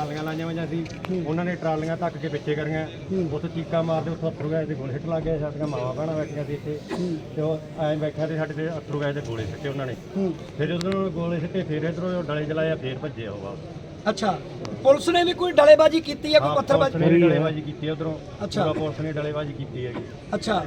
ਟਰਾਲੀਆਂ ਲਾਈਆਂ ਹੋਈਆਂ ਸੀ। ਉਹਨਾਂ ਨੇ ਟਰਾਲੀਆਂ ਧੱਕ ਕੇ ਪਿੱਛੇ ਕਰੀਆਂ। ਉੱਥੇ ਚੀਕਾ ਮਾਰਦੇ ਉੱਥੋਂ ਅਥਰੂ ਗੈਸ ਦੇ ਗੋਲੇ ਸਿੱਟ ਲੱਗ ਗਏ। ਸਾਡੀਆਂ ਮਾਵਾਂ ਭੈਣਾਂ ਬੈਠੀਆਂ ਸੀ ਇੱਥੇ। ਤੇ ਉਹ ਐਂ ਬੈਠਿਆ ਤੇ ਸਾਡੇ ਤੇ ਅਥਰੂ ਗੈਸ ਦੇ ਗੋਲੇ ਸਿੱਟੇ ਉਹਨਾਂ ਨੇ। ਫਿਰ ਜਦੋਂ ਗੋਲੇ ਸਿੱਟੇ ਫਿਰ ਇਧਰੋਂ ਡਲੇ ਚਲਾਇਆ ਫਿਰ ਭੱਜੇ ਉਹ ਵਾਪਸ। ਅੱਛਾ। ਪੁਲਿਸ ਨੇ ਵੀ ਕੋਈ ਡਲੇਬਾਜ਼ੀ ਕੀਤੀ ਹੈ ਕੋਈ ਹਾਂ, ਪੱਥਰਬਾਜ਼ੀ? ਪੁਲਿਸ ਨੇ ਡਲੇਬਾਜ਼ੀ ਕੀਤੀ ਹੈ ਉਧਰੋਂ। ਅੱਛਾ। ਪੂਰਾ ਪੁਲਿਸ ਨੇ ਡਲੇਬਾਜ਼ੀ ਕੀਤੀ ਹੈਗੀ। ਅੱਛਾ।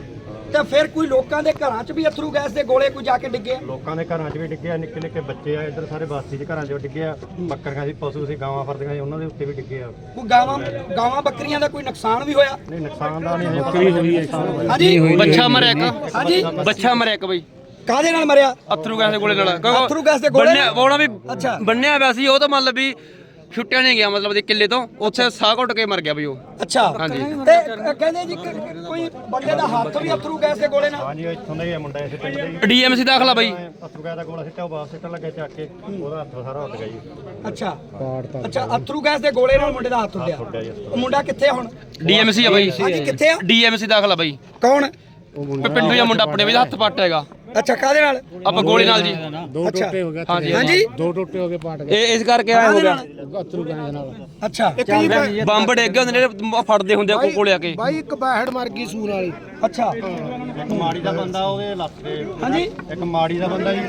ਤੇ ਫਿਰ ਕੋਈ ਲੋਕਾਂ ਦੇ ਘਰਾਂ 'ਚ ਵੀ ਅਥਰੂ ਗੈਸ ਦੇ ਗੋਲੇ ਕੋਈ ਜਾ ਕੇ ਡਿੱਗੇ? ਲੋਕਾਂ ਦੇ ਘਰਾਂ 'ਚ ਵੀ ਡਿੱਗੇ ਆ ਨਿੱਕੇ ਨਿੱਕੇ ਬੱਚੇ ਆ ਇੱਧਰ ਸਾਰੇ ਬਾਸੀ 'ਚ ਘਰਾਂ 'ਚ ਡਿੱਗੇ ਆ। ਬੱਕਰੀਆਂ ਸੀ ਪਸ਼ੂ ਸੀ ਗਾਵਾਂ ਫਰਦੀਆਂ ਸੀ ਉਹਨਾਂ ਦੇ ਉੱਤੇ ਵੀ ਡਿੱਗੇ ਆ। ਕੋਈ ਗਾਵਾਂ ਗਾਵਾਂ ਬੱਕਰੀਆਂ ਦਾ ਕੋਈ ਨੁਕਸਾਨ ਵੀ ਹੋਇਆ? ਨਹੀਂ ਨੁਕਸਾਨ ਦਾ ਨਹੀਂ ਹਜੇ ਪਤਾ ਹੋਈ ਹੋਇਆ ਹਾਂਜੀ। ਬੱਚਾ ਮਰਿਆ ਇੱਕ। ਹਾਂਜੀ। ਬੱਚਾ ਮਰਿਆ ਇੱਕ ਬਈ। ਕਾਹਦੇ ਨਾਲ ਮਰਿਆ? ਅਥਰੂ ਗੈਸ ਦੇ ਗੋਲੇ ਨਾਲ। ਕਿਉਂਕਿ ਅਥਰੂ ਗੈਸ ਦੇ ਗੋਲੇ ਬੰਨਿਆ ਉਹਨਾਂ ਵੀ ਅੱਛਾ। ਬੰਨਿਆ ਪਿਆ ਸੀ ਉਹ ਤਾਂ ਮਤਲਬ ਵੀ ਛੁੱਟਿਆ ਨਹੀਂ ਗਿਆ ਮਤਲਬ ਦੇ ਕਿੱਲੇ ਤੋਂ ਉੱਥੇ ਸਾਹ ਘੁੱਟ ਕੇ ਮਰ ਗਿਆ ਬਈ ਉਹ। ਅੱਛਾ। ਹਾਂਜੀ। ਤੇ ਕਹਿੰਦੇ ਜੀ ਕਿ ਕੋਈ ਬੰਦੇ ਦਾ ਹੱਥ ਵੀ ਅਥਰੂ ਗੈਸ ਦੇ ਗੋਲੇ ਨਾਲ? ਹਾਂਜੀ ਇੱਥੋਂ ਦਾ ਹੀ ਆ ਮੁੰਡਾ ਇਸੇ ਪਿੰਡ ਦਾ ਹੀ। ਡੀਐਮਸੀ ਦਾਖਲਾ ਬਈ। ਅਥਰੂਗਾ ਦਾ ਗੋਲਾ ਸਿੱਟਿਆ ਉਹ ਵਾਪਸ ਸਿੱਟਣ ਲੱਗੇ ਚੱਕ ਕੇ ਉਹਦਾ ਹੱਥ ਸਾਰਾ ਉੱਡ ਗਿਆ ਜੀ। ਅੱਛਾ। ਅੱਛਾ ਅਥਰੂ ਗੈਸ ਦੇ ਗੋਲੇ ਨਾਲ ਮੁੰਡੇ ਦਾ ਹੱਥ ਉੱਡਿਆ। ਉੱਡਿਆ ਜੀ ਉਹ ਮੁੰਡਾ ਕਿੱਥੇ ਆ ਹੁਣ? ਡੀਐਮਸੀ ਆ ਬਈ। ਹਾਂਜੀ ਕਿੱਥੇ ਆ? ਡੀਐਮਸੀ ਦਾਖਲਾ ਬਈ। ਕੌਣ? ਪਿੰਡੂ ਜਾਂ ਮੁੰਡਾ ਆਪਣੇ ਵੀ ਹੱਥ ਪੱਟ ਹੈਗਾ। ਅੱਛਾ ਕਾਹਦੇ ਨਾਲ? ਆਪਾਂ ਗੋਲੀ ਨਾਲ ਜੀ। ਦੋ ਅੱਛਾ। ਟੋਟੇ ਹੋ ਗਏ ਹਾਂਜੀ। ਹਾਂਜੀ। ਦੋ ਟੋਟੇ ਹੋ ਗਏ ਪਾਟ ਗਏ। ਇਹ ਇਸ ਕਰਕੇ ਆਇਆ ਹੋ ਗਿਆ ਅਥਰੂ ਗੈਸ ਨਾਲ। ਅੱਛਾ। ਬੰਬ ਡਿੱਗ ਗਏ ਹੁੰਦੇ ਨੇ ਜਿਹੜੇ ਫੜਦੇ ਹੁੰਦੇ ਆ ਕੋ- ਕੋਲੇ ਆ ਕੇ। ਬਾਈ ਇੱਕ ਬਾਹੜ ਮਰ ਗਈ ਸੂਰ ਵਾਲੀ। ਅੱਛਾ। ਇੱਕ ਮਾੜੀ ਦਾ ਬੰਦਾ ਉਹਦੇ ਲੱਤ ਤੇ। ਹਾਂਜੀ। ਇੱਕ ਮਾੜੀ ਦਾ ਬੰਦਾ ਜੀ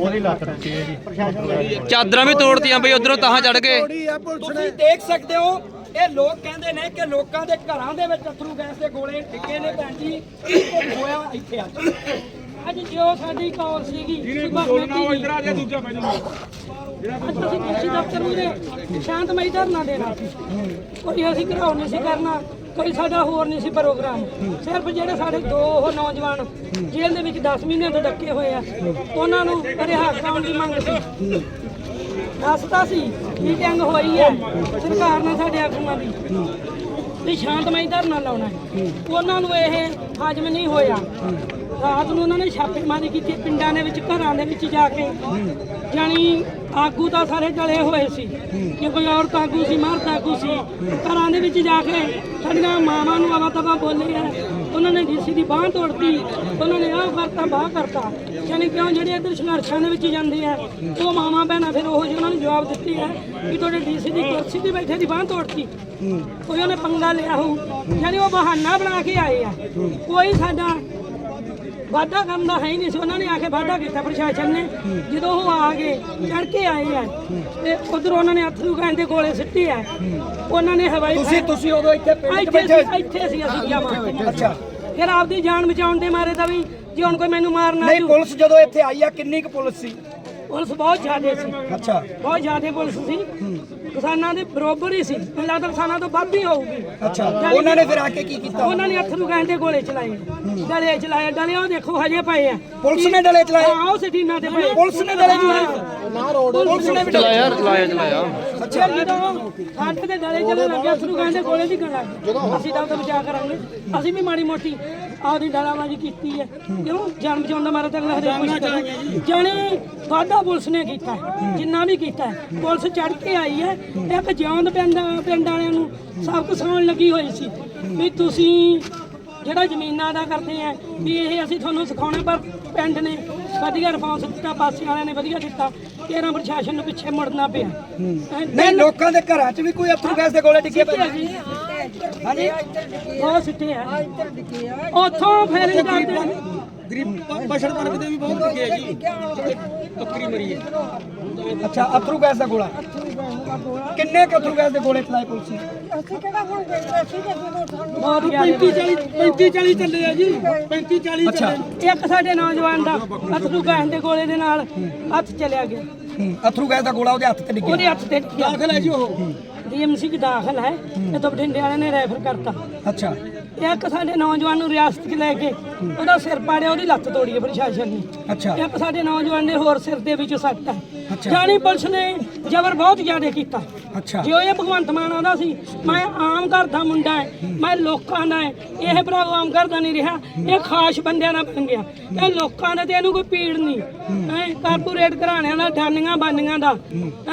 ਉਹਦੀ ਲੱਤ ਟੁੱਟੀ ਹੈ ਜੀ। ਚਾਦਰਾਂ ਵੀ ਤੋੜਤੀਆਂ ਬਈ ਉਧਰੋਂ ਤਾਹਾਂ ਚੜ ਗਏ ਤੁਸੀਂ ਦੇਖ ਸਕਦੇ ਹੋ ਇਹ ਲੋਕ ਕਹਿੰਦੇ ਨੇ ਕਿ ਲੋਕਾਂ ਦੇ ਘਰਾਂ ਦੇ ਵਿੱਚ ਅਥਰੂ ਗੈਸ ਦੇ ਗੋਲੇ ਡਿੱਗੇ ਨੇ ਭੈਣ ਜੀ। ਇਹ ਹੋਇਆ ਇੱਥੇ ਅੱਜ। ਅੱਜ ਜੋ ਸਾਡੀ ਕੌਰ ਸੀਗੀ ਸੁਭਾਵਨਾ ਇਧਰ ਆ ਜਾ ਦੂਜਾ ਅੱਜ ਅਸੀਂ ਕਿਸੇ ਦਫ਼ਤਰ ਮੂਹਰੇ ਸ਼ਾਂਤਮਈ ਧਰਨਾ ਦੇਣਾ। ਸੀ ਕੋਈ ਅਸੀਂ ਘਰਾਉ ਨਹੀਂ ਸੀ ਕਰਨਾ ਕੋਈ ਸਾਡਾ ਹੋਰ ਨਹੀਂ ਸੀ ਪ੍ਰੋਗਰਾਮ। ਸਿਰਫ ਜਿਹੜੇ ਸਾਡੇ ਦੋ ਉਹ ਨੌਜਵਾਨ ਜੇਲ੍ਹ ਦੇ ਵਿੱਚ 10 ਮਹੀਨਿਆਂ ਤੋਂ ਡੱਕੇ ਹੋਏ ਆ ਉਹਨਾਂ ਨੂੰ ਰਿਹਾ ਕਰਾਉਣ ਦੀ ਮੰਗ ਸੀ। ਦੱਸਦਾ ਸੀ ਮੀਟਿੰਗ ਹੋਈ ਹੈ ਸਰਕਾਰ ਨੇ ਸਾਡੇ ਆਗੂਆਂ ਦੀ ਵੀ ਸ਼ਾਂਤਮਈ ਧਰਨਾ ਲਾਉਣਾ ਹੈ। ਉਹਨਾਂ ਨੂੰ ਇਹ ਹਾਜ਼ਮ ਨਹੀਂ ਹੋਇਆ। ਰਾਤ ਨੂੰ ਉਹਨਾਂ ਨੇ ਛਾਪੇਮਾਰੀ ਕੀਤੀ, ਪਿੰਡਾਂ ਦੇ ਵਿੱਚ, ਘਰਾਂ ਦੇ ਵਿੱਚ ਜਾ ਕੇ। ਜਾਣੀ ਆਗੂ ਤਾਂ ਸਾਰੇ ਜਲੇ ਹੋਏ ਸੀ ਕਿ ਕੋਈ ਔਰਤ ਆਗੂ ਸੀ, ਮਰਦ ਆਗੂ ਸੀ। ਘਰਾਂ ਦੇ ਵਿੱਚ ਜਾ ਕੇ ਸਾਡੀਆਂ ਮਾਵਾਂ ਨੂੰ ਆਵਾ ਤਵਾ ਬੋਲੇ ਆ। ਉਹਨਾਂ ਨੇ ਡੀਸੀ ਦੀ ਬਾਹ ਤੋੜਤੀ, ਉਹਨਾਂ ਨੇ ਆਹ ਕਰਤਾ ਬਾਹ ਕਰਤਾ। ਯਾਨੀ ਕਿਉਂ ਜਿਹੜੇ ਇੱਧਰ ਸੰਘਰਸ਼ਾਂ ਦੇ ਵਿੱਚ ਜਾਂਦੇ ਆ, ਉਹ ਮਾਵਾਂ ਭੈਣਾਂ ਫਿਰ ਉਹ ਜਿਹੇ ਉਹਨਾਂ ਨੂੰ ਜਵਾਬ ਦਿੱਤੀ ਹੈ ਕਿ ਤੁਹਾਡੇ ਡੀਸੀ ਦੀ ਕੁਰਸੀ ਤੇ ਬੈਠੇ ਦੀ ਬਾਹ ਤੋੜਤੀ। ਕੋਈ ਉਹਨੇ ਪੰਗਾ ਲਿਆ ਹੋਊ। ਯਾਨੀ ਉਹ ਬਹਾਨਾ ਬਣਾ ਕੇ ਆਏ ਆ। ਕੋਈ ਸਾਡਾ ਵਾਅਦਾ ਕਰਨ ਦਾ ਹੈ ਹੀ ਨਹੀਂ ਸੀ। ਉਹਨਾਂ ਨੇ ਆ ਕੇ ਵਾਅਦਾ ਕੀਤਾ ਪ੍ਰਸ਼ਾਸਨ ਨੇ। ਜਦੋਂ ਉਹ ਆ ਗਏ ਚੜ ਕੇ ਆਏ ਆ। ਤੇ ਉਧਰ ਉਹਨਾਂ ਨੇ ਅਥਰੂ ਗੈਸ ਦੇ ਗੋਲੇ ਸਿੱਟੇ ਆ। ਉਹਨਾਂ ਨੇ ਹਵਾਈ ਤੁਸੀਂ ਤੁਸੀਂ ਉਦੋਂ ਇੱਥੇ ਪਿੰਡ ਇੱਥੇ ਬੈਠੇ ਸੀ- ਇੱਥੇ ਸੀ ਅਸੀਂ ਜਾਵਾਂ ਅੱਛਾ ਫਿਰ ਆਪਦੀ ਜਾਨ ਬਚਾਉਣ ਦੇ ਮਾਰੇ ਤਾਂ ਵੀ ਜੇ ਹੁਣ ਕੋਈ ਮੈਨੂੰ ਮਾਰਨਾ ਨਹੀਂ ਪੁਲਿਸ ਜਦੋਂ ਇੱਥੇ ਆਈ ਆ ਕਿੰਨੀ ਕੁ ਪੁਲਿਸ ਸੀ? ਪੁਲਿਸ ਬਹੁਤ ਜ਼ਿਆਦਾ ਸੀ। ਅੱਛਾ। ਬਹੁਤ ਜ਼ਿਆਦਾ ਪੁਲਿਸ ਸੀ। ਕਿਸਾਨਾਂ ਦੇ ਬਰੋਬਰ ਹੀ ਸੀ। ਮੈਨੂੰ ਲੱਗਦਾ ਕਿਸਾਨਾਂ ਤੋਂ ਵੱਧ ਹੀ ਹੋਊਗੀ। ਅੱਛਾ। ਉਹਨਾਂ ਨੇ ਫਿਰ ਆ ਕੇ ਕੀ ਕੀਤਾ? ਉਹਨਾਂ ਨੇ ਅਥਰੂ ਗੈਸ ਦੇ ਗੋਲੇ ਚਲਾਏ। ਡਲੇ ਚਲਾਏ। ਡਲੇ ਉਹ ਦੇਖੋ ਹਜੇ ਪਏ ਆ। ਪੁਲਿਸ ਨੇ ਡਲੇ ਚਲਾਏ? ਹਾਂ ਉਹ ਸਟੀਨਾਂ ਤੇ ਪਏ। ਪੁਲਿਸ ਨੇ ਡਲੇ ਚਲਾਏ? ਪੁਲਿਸ ਨੇ ਵੀ ਡਲੇ। ਚਲਾਇਆ ਚਲਾਇਆ। ਚਲਾਇਆ ਅੱਛਾ ਜਦੋਂ ਸਾਡੇ ਤੇ ਡਲੇ ਚੱਲਣ ਲੱਗੇ ਅਥਰੂ ਗੈਸ ਦੇ ਗੋਲੇ ਦੀ ਗੱਲ ਅਸੀਂ ਤਾਂ ਉਹਦਾ ਬਚਾ ਕਰਾਂਗੇ। ਅਸੀਂ ਵੀ ਮਾੜੀ ਮੋਟੀ ਆਪਦੀ ਡਾਲਾਬਾਜੀ ਕੀਤੀ ਹੈ। ਕਿਉਂ? ਜਾਨ ਬਚਾਉਣ ਦਾ ਮਾਰਾ ਤਾਂ ਅਗਲਾ ਹਰੇ ਕੁਝ ਕਰੇ ਜਾਣੇ ਵਾਧਾ ਪੁਲਿਸ ਨੇ ਕੀਤਾ ਹੈ, ਜਿੰਨਾ ਵੀ ਕੀਤਾ ਹੈ। ਪੁਲਿਸ ਚੜ ਕੇ ਆਈ ਹੈ। ਇੱਕ ਜਿਉਂਦ ਪਿੰਡ ਪਿੰਡ ਵਾਲਿਆਂ ਨੂੰ ਸਬਕ ਸਿਖਾਉਣ ਲੱਗੀ ਹੋਈ ਸੀ ਵੀ ਤੁਸੀਂ ਜਿਹੜਾ ਜ਼ਮੀਨਾਂ ਦਾ ਕਰਦੇ ਆ ਵੀ ਇਹ ਅਸੀਂ ਤੁਹਾਨੂੰ ਸਿਖਾਉਣਾ ਪਰ ਪਿੰਡ ਨੇ ਵਧੀਆ ਰਿਸਪੌਂਸ ਦਿੱਤਾ ਪਾਸੇ ਵਾਲਿਆਂ ਨੇ ਵਧੀਆ ਦਿੱਤਾ ਤੇਰਾ ਪ੍ਰਸ਼ਾਸਨ ਨੂੰ ਪਿੱਛੇ ਮੁੜਨਾ ਪਿਆ। ਨਹੀਂ ਲੋਕਾਂ ਦੇ ਘਰਾਂ 'ਚ ਵੀ ਕੋਈ ਅਥਰੂ ਗੈਸ ਦੇ ਗੋਲੇ ਡਿੱਗੇ ਪਏ ਹਾਂਜੀ। ਬਹੁਤ ਸਿੱਟੇ ਆ। ਉੱਥੋਂ ਫਿਰ ਇਹ ਕਰਦੇ ਨੇ। ਅੱਛਾ ਅਥਰੂ ਗੈਸ ਦਾ ਗੋਲਾ। ਕਿੰਨੇ ਕੁ ਅਥਰੂ ਗੈਸ ਦੇ ਗੋਲੇ ਚਲਾਏ ਪੁਲਿਸ ਨੇ? ਬਹੁਤ 35 40 35 40 ਚੱਲੇ ਆ ਜੀ। 35 40 ਅੱਛਾ। ਇੱਕ ਸਾਡੇ ਨੌਜਵਾਨ ਦਾ ਅਥਰੂ ਗੈਸ ਦੇ ਗੋਲੇ ਦੇ ਨਾਲ ਹੱਥ ਚਲਿਆ ਗਿਆ। ਅਥਰੂ ਗੈਸ ਦਾ ਗੋਲਾ ਉਹਦੇ ਹੱਥ ਤੇ ਡਿੱਗਿਆ। ਉਹਦੇ ਹੱਥ ਤੇ ਦਾਖਲ ਹੈ ਜੀ ਉਹ। ਡੀਐਮਸੀ ਚ ਦਾਖਲ ਹੈ ਇਹ ਤਾਂ ਬਠਿੰਡੇ ਵਾਲਿਆਂ ਨੇ ਰੈਫਰ ਕਰਤਾ। ਅੱਛਾ। ਇੱਕ ਸਾਡੇ ਨੌਜਵਾਨ ਨੂੰ ਰਿਆਸਤ 'ਚ ਲੈ ਕੇ ਉਹਦਾ ਸਿਰ ਪਾੜਿਆ ਉਹਦੀ ਲੱਤ ਤੋੜੀ ਹੈ ਪ੍ਰਸ਼ਾਸਨ ਨੇ। ਅੱਛਾ। ਇੱਕ ਸਾਡੇ ਨੌਜਵਾਨ ਦੇ ਹੋਰ ਸਿਰ ਦੇ ਵਿੱਚ ਸੱਟ ਹੈ। ਜਾਣੀ ਪੁਲਿਸ ਨੇ ਜ਼ਬਰ ਬਹੁਤ ਜ਼ਿਆਦਾ ਕੀਤਾ। ਅੱਛਾ। ਜੇ ਇਹ ਭਗਵੰਤ ਮਾਨ ਆਉਂਦਾ ਸੀ ਮੈਂ ਆਮ ਘਰ ਦਾ ਮੁੰਡਾ ਹੈ ਮੈਂ ਲੋਕਾਂ ਦਾ ਹੈ ਇਹ ਭਰਾ ਆਮ ਘਰ ਦਾ ਨਹੀਂ ਰਿਹਾ ਇਹ ਖਾਸ ਬੰਦਿਆਂ ਦਾ ਬਣ ਗਿਆ। ਇਹ ਲੋਕਾਂ ਦਾ ਤੇ ਇਹਨੂੰ ਕੋਈ ਪੀੜ ਨਹੀਂ। ਐ ਕਾਰਪੋਰੇਟ ਘਰਾਣਿਆਂ ਦਾ ਠਾਨੀਆਂ ਬਾਨੀਆਂ ਦਾ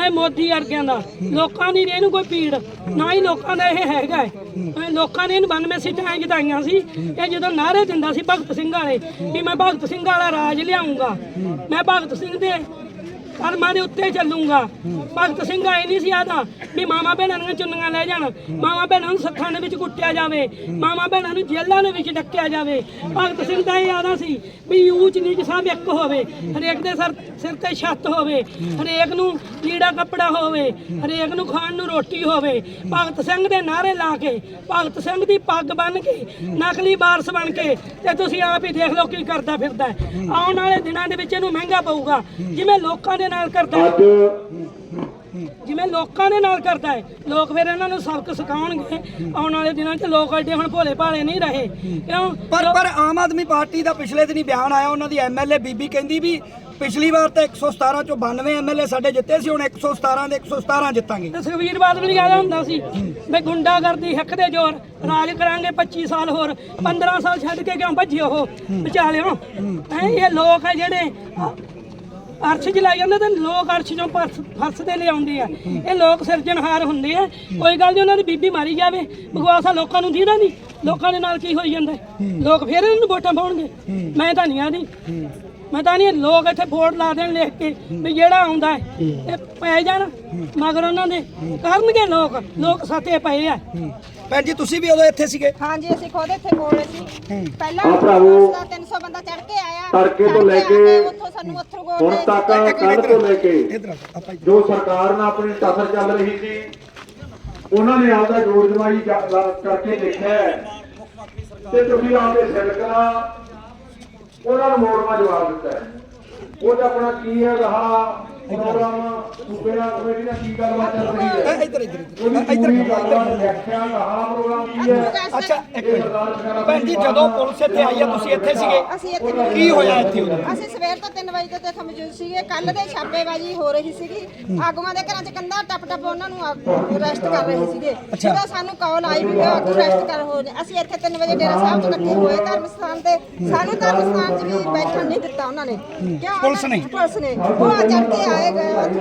ਐ ਮੋਦੀ ਵਰਗਿਆਂ ਦਾ। ਲੋਕਾਂ ਦੀ ਇਹਨੂੰ ਕੋਈ ਪੀੜ ਨਾ ਹੀ ਲੋਕਾਂ ਦਾ ਇਹ ਹੈਗਾ ਐਂ ਲੋਕਾਂ ਨੇ ਇਹਨੂੰ 92 ਸੀਟਾਂ ਐਂ ਜਿਤਾਈਆਂ ਸੀ। ਇਹ ਜਦੋਂ ਨਾਅਰੇ ਦਿੰਦਾ ਸੀ ਭਗਤ ਸਿੰਘ ਵਾਲੇ ਵੀ ਮੈਂ ਭਗਤ ਸਿੰਘ ਵਾਲਾ ਰਾਜ ਲਿਆਉਂਗਾ ਮੈਂ ਭਗਤ ਸਿੰਘ ਦੇ ਕਰਮਾਂ ਦੇ ਉੱਤੇ ਚੱਲੂਗਾ। ਭਗਤ ਸਿੰਘ ਆਏ ਨਹੀਂ ਸੀ ਆਦਾ ਵੀ ਮਾਮਾ ਭੈਣਾਂ ਦੀਆਂ ਚੁੰਨੀਆਂ ਲੈ ਜਾਣ। ਮਾਮਾ ਭੈਣਾਂ ਨੂੰ ਸੱਥਾਂ ਦੇ ਵਿੱਚ ਕੁੱਟਿਆ ਜਾਵੇ। ਮਾਮਾ ਭੈਣਾਂ ਨੂੰ ਜੇਲ੍ਹਾਂ ਦੇ ਵਿੱਚ ਡੱਕਿਆ ਜਾਵੇ। ਭਗਤ ਸਿੰਘ ਦਾ ਇਹ ਆਦਾ ਸੀ ਵੀ ਊਚ ਨੀਚ ਸਭ ਇੱਕ ਹੋਵੇ। ਹਰੇਕ ਦੇ ਸਰ ਸਿਰ ਤੇ ਛੱਤ ਹੋਵੇ, ਹਰੇਕ ਨੂੰ ਲੀੜਾ ਕੱਪੜਾ ਹੋਵੇ, ਹਰੇਕ ਨੂੰ ਖਾਣ ਨੂੰ ਰੋਟੀ ਹੋਵੇ, ਭਗਤ ਸਿੰਘ ਦੇ ਨਾਰੇ ਲਾ ਕੇ, ਭਗਤ ਸਿੰਘ ਦੀ ਪੱਗ ਬੰਨ ਕੇ, ਨਕਲੀ ਵਾਰਸ ਬਣ ਕੇ, ਤੇ ਤੁਸੀਂ ਆਪ ਹੀ ਦੇਖ ਲਓ ਕੀ ਕਰਦਾ ਫਿਰਦਾ ਆਉਣ ਵਾਲੇ ਦਿਨਾਂ ਦੇ ਵਿੱਚ ਇਹਨੂੰ ਮਹਿੰਗਾ ਪਊਗਾ, ਜਿਵੇਂ ਲੋਕਾਂ ਦੇ ਨਾਲ ਕਰਦਾ। ਜਿਵੇਂ ਲੋਕਾਂ ਦੇ ਨਾਲ ਕਰਦਾ ਹੈ ਲੋਕ ਫਿਰ ਇਹਨਾਂ ਨੂੰ ਸਬਕ ਸਿਖਾਉਣਗੇ ਆਉਣ ਵਾਲੇ ਦਿਨਾਂ 'ਚ ਲੋਕ ਐਡੇ ਹੁਣ ਭੋਲੇ ਭਾਲੇ ਨਹੀਂ ਰਹੇ। ਕਿਉਂ? ਪਰ ਪਰ ਆਮ ਆਦਮੀ ਪਾਰਟੀ ਦਾ ਪਿਛਲੇ ਦਿਨੀ ਬਿਆਨ ਆਇਆ ਉਹਨਾਂ ਦੀ ਐਮਐਲਏ ਬੀਬੀ ਕਹਿੰਦੀ ਵੀ ਪਿਛਲੀ ਵਾਰ ਤਾਂ 117 ਚੋਂ 92 ਐਮਐਲਏ ਸਾਡੇ ਜਿੱਤੇ ਸੀ ਹੁਣ 117 ਦੇ 117 ਜਿੱਤਾਂਗੇ। ਤੇ ਸੁਖਵੀਰ ਬਾਦਲ ਵੀ ਆਦਾ ਹੁੰਦਾ ਸੀ। ਵੀ ਗੁੰਡਾਗਰਦੀ ਹੱਕ ਦੇ ਜ਼ੋਰ ਰਾਜ ਕਰਾਂਗੇ 25 ਸਾਲ ਹੋਰ 15 ਸਾਲ ਛੱਡ ਕੇ ਕਿਉਂ ਭੱਜੇ ਉਹ? ਬਚਾ ਲਿਓ ਹੈ ਇਹ ਲੋਕ ਹੈ ਜਿਹੜੇ ਅਰਸ਼ ਚ ਜਾਂਦੇ ਤੇ ਲੋਕ ਅਰਸ਼ ਚੋਂ ਫਸ ਫਸਦੇ ਲਿਆਉਂਦੇ ਆ। ਇਹ ਲੋਕ ਸਿਰਜਣਹਾਰ ਹੁੰਦੇ ਆ। ਕੋਈ ਗੱਲ ਨਹੀਂ ਉਹਨਾਂ ਦੀ ਬੀਬੀ ਮਾਰੀ ਜਾਵੇ। ਬਗਵਾਸਾ ਲੋਕਾਂ ਨੂੰ ਦੀਦਾ ਨਹੀਂ ਲੋਕਾਂ ਦੇ ਨਾਲ ਕੀ ਹੋਈ ਜਾਂਦਾ? ਲੋਕ ਫੇਰ ਇਹਨਾਂ ਨੂੰ ਵੋਟਾਂ ਪਾਉਣਗੇ। ਮੈਂ ਤਾਂ ਨਹੀਂ ਆਦੀ ਮੈਂ ਤਾਂ ਨਹੀਂ ਲੋਕ ਇੱਥੇ ਬੋਰਡ ਲਾ ਦੇਣ ਲਿਖ ਕੇ ਵੀ ਜਿਹੜਾ ਆਉਂਦਾ ਹੈ, ਇਹ ਪੈ ਜਾਣ। ਮਗਰ ਉਹਨਾਂ ਦੇ ਕਰਨਗੇ ਲੋਕ। ਲੋਕ ਸਾਥੇ ਪਏ ਆ। ਭੈਣ ਜੀ ਤੁਸੀਂ ਵੀ ਉਦੋਂ ਇੱਥੇ ਸੀਗੇ? ਹਾਂਜੀ ਅਸੀਂ ਖੁਦ ਇੱਥੇ ਕੋਲ ਸੀ। ਪਹਿਲਾਂ ਭਰਾਵੋ 300 ਬੰਦਾ ਚੜ ਕੇ ਆਇਆ। ਤੜਕੇ ਤੋਂ ਚੜ੍ਹ ਲੈ ਆ ਕੇ ਉੱਥੋਂ ਸਾਨੂੰ ਅਥਰੂ ਗੋਲ ਹੁਣ ਤੱਕ ਕੱਲ ਤੋਂ ਲੈ ਕੇ ਇਧਰ ਆਪਾਂ ਜੋ ਸਰਕਾਰ ਨਾਲ ਆਪਣੀ ਟਸਰ ਚੱਲ ਰਹੀ ਸੀ ਉਹਨਾਂ ਨੇ ਆਪਦਾ ਜੋੜ ਜਮਾਈ ਲਾ- ਕਰਕੇ ਦੇਖਿਆ ਹੈ। ਤੇ ਤੁਸੀਂ ਆਪਦੇ ਸਿਲਕਣਾ ਉਹਨਾਂ ਨੂੰ ਮੋੜਵਾ ਜਵਾਬ ਦਿੱਤਾ ਹੈ। ਉਹ ਆਪਣਾ ਕੀ ਹੈ ਰਹਾ ਪ੍ਰੋਗਰਾਮ ਸੂਬੇ ਨਾਲ ਕਮੇਟੀ ਨਾਲ ਕੀ ਗੱਲਬਾਤ ਚੱਲ ਰਹੀ ਹੈ? ਇੱਧਰ ਇੱਧਰ ਉਹਦੀ ਇੱਧਰ ਪੂਰੀ ਇੱਧਰ ਗੱਲਬਾਤ ਵਿਆਖਿਆ ਰਹਾ ਪ੍ਰੋਗਰਾਮ ਕੀ ਹੈ? ਅੱਛਾ ਇੱਕ ਮਿੰਟ। ਭੈਣ ਜੀ ਜਦੋਂ ਪੁਲਿਸ ਇੱਥੇ ਆਈ ਆ ਤੁਸੀਂ ਇੱਥੇ ਸੀਗੇ। ਅਸੀਂ ਇੱਥੇ ਮੌਜੂਦ ਕੀ ਹੋਇਆ ਇੱਥੇ ਉਦੋਂ? ਅਸੀਂ ਸਵੇਰ ਤੋਂ 3 ਵਜੇ ਤੋਂ ਇੱਥੇ ਮੌਜੂਦ ਸੀਗੇ। ਕੱਲ ਦੇ ਛਾਪੇਬਾਜ਼ੀ ਹੋ ਰਹੀ ਸੀਗੀ। ਆਗੂਆਂ ਦੇ ਘਰਾਂ 'ਚ ਕੰਧਾਂ ਟੱਪ ਟੱਪ ਉਹਨਾਂ ਨੂੰ ਅਰੈਸਟ ਕਰ ਰਹੇ ਸੀਗੇ। ਜਦੋਂ ਸਾਨੂੰ ਕਾਲ ਆਈ ਵੀ ਆਗੂ ਅਰੈਸਟ ਕਰ ਹੋ ਅਸੀਂ ਇੱਥੇ 3 ਵਜੇ ਡੇਰਾ ਸਾਹਿਬ 'ਚ ਇਕੱਠੇ ਹੋਏ। ਧਰਮ ਸਥਾਨ ਤੇ ਸਾਨੂੰ ਧਰਮ ਸਥਾਨ 'ਚ ਵੀ ਬੈਠਣ ਨਹੀਂ ਦਿੱਤਾ ਉਹਨਾਂ ਨੇ। ਕਿਉਂ? ਪੁਲਿਸ ਨੇ? ਪੁਲਿਸ ਨੇ। ਉਹ ਚੜ ਕੇ ਆਏ ਗਏ ਉੱਥੇ